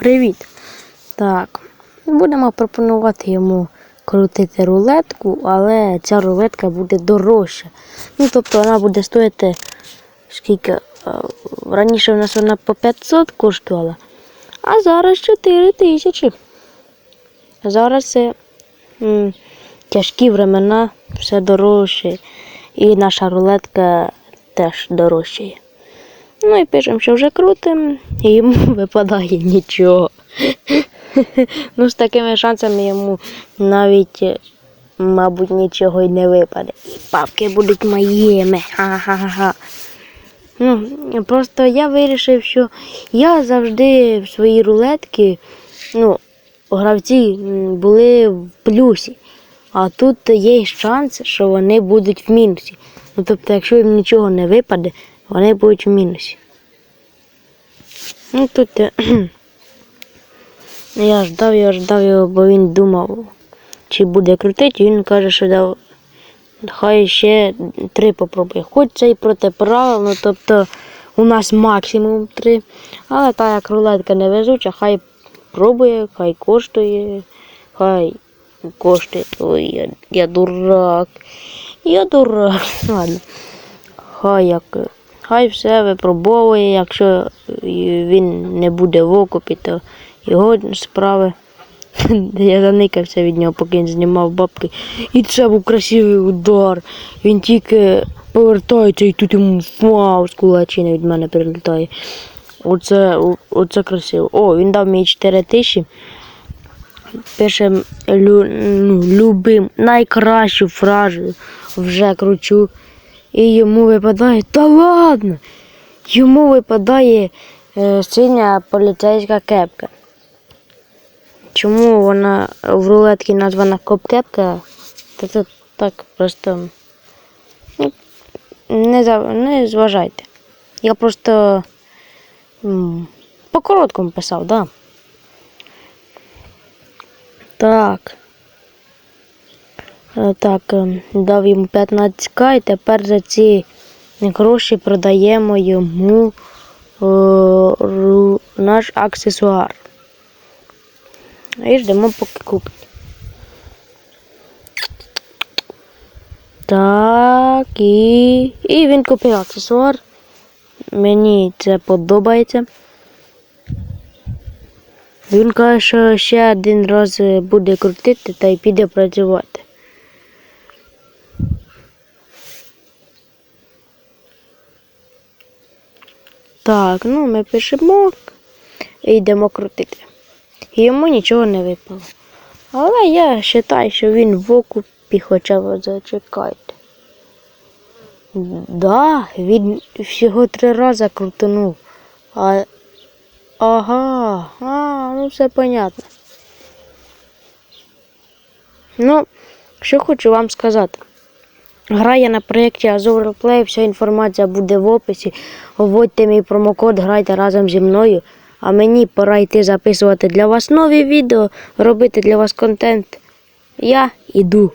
Привіт. Так, будемо пропонувати йому крутити рулетку, але ця рулетка буде дорожча. Ну, тобто вона буде стоїти скільки. е, Раніше в нас вона по 500 коштувала, а зараз 4 тисячі. Зараз це м, тяжкі времена, все дорожче. І наша рулетка теж дорожчає. Ну і пишемо, що вже крутим, і йому випадає нічого. Ну, з такими шансами йому навіть, е, мабуть, нічого й не випаде. І папки будуть моїми. Ха-ха-ха. Ну, просто я вирішив, що я завжди в своїй рулетки, ну, гравці були в плюсі. А тут є шанс, що вони будуть в мінусі. Ну, тобто, якщо їм нічого не випаде, вони будуть в мінусі. Ну тут е, я ждав, я ждав його, бо він думав, чи буде крутити, він каже, що дав. Хай ще три попробує. Хоч це і проти правил, ну тобто у нас максимум три. Але так як рулетка не везуча, хай пробує, хай коштує, хай коштує. Ой, я, я дурак. Я дурак. Ладно. Хай як. Хай все випробовує, якщо він не буде в окупі, то його справи. Я заникався від нього, поки він знімав бабки. І це був красивий удар. Він тільки повертається і тут йому вау, з кулачини від мене прилітає. Оце, оце красиво. О, він дав мені 4 тисячі. Пише лю, ну, любим, найкращу фразу вже кручу. І йому випадає, та ладно! Йому випадає е, синя поліцейська кепка. Чому вона в рулетці названа коп-кепка? Та це так просто ну, не, за- не зважайте. Я просто по короткому писав, да. Так. Е, Так, е, дав йому 15к і тепер за ці гроші продаємо йому е, наш аксесуар. І ждемо, поки купить. Так, і. І він купив аксесуар. Мені це подобається. Він каже, що ще один раз буде крутити та й піде працювати. Так, ну ми пишемо і йдемо крутити. Йому нічого не випало. Але я вважаю, що він в окупі хоча б зачекайте. Да, він всього три рази крутанув. А... Ага, а, ну все понятно. Ну, що хочу вам сказати. Грає на проєкті Азов Play, вся інформація буде в описі. Вводьте мій промокод, грайте разом зі мною. А мені пора йти записувати для вас нові відео, робити для вас контент. Я іду.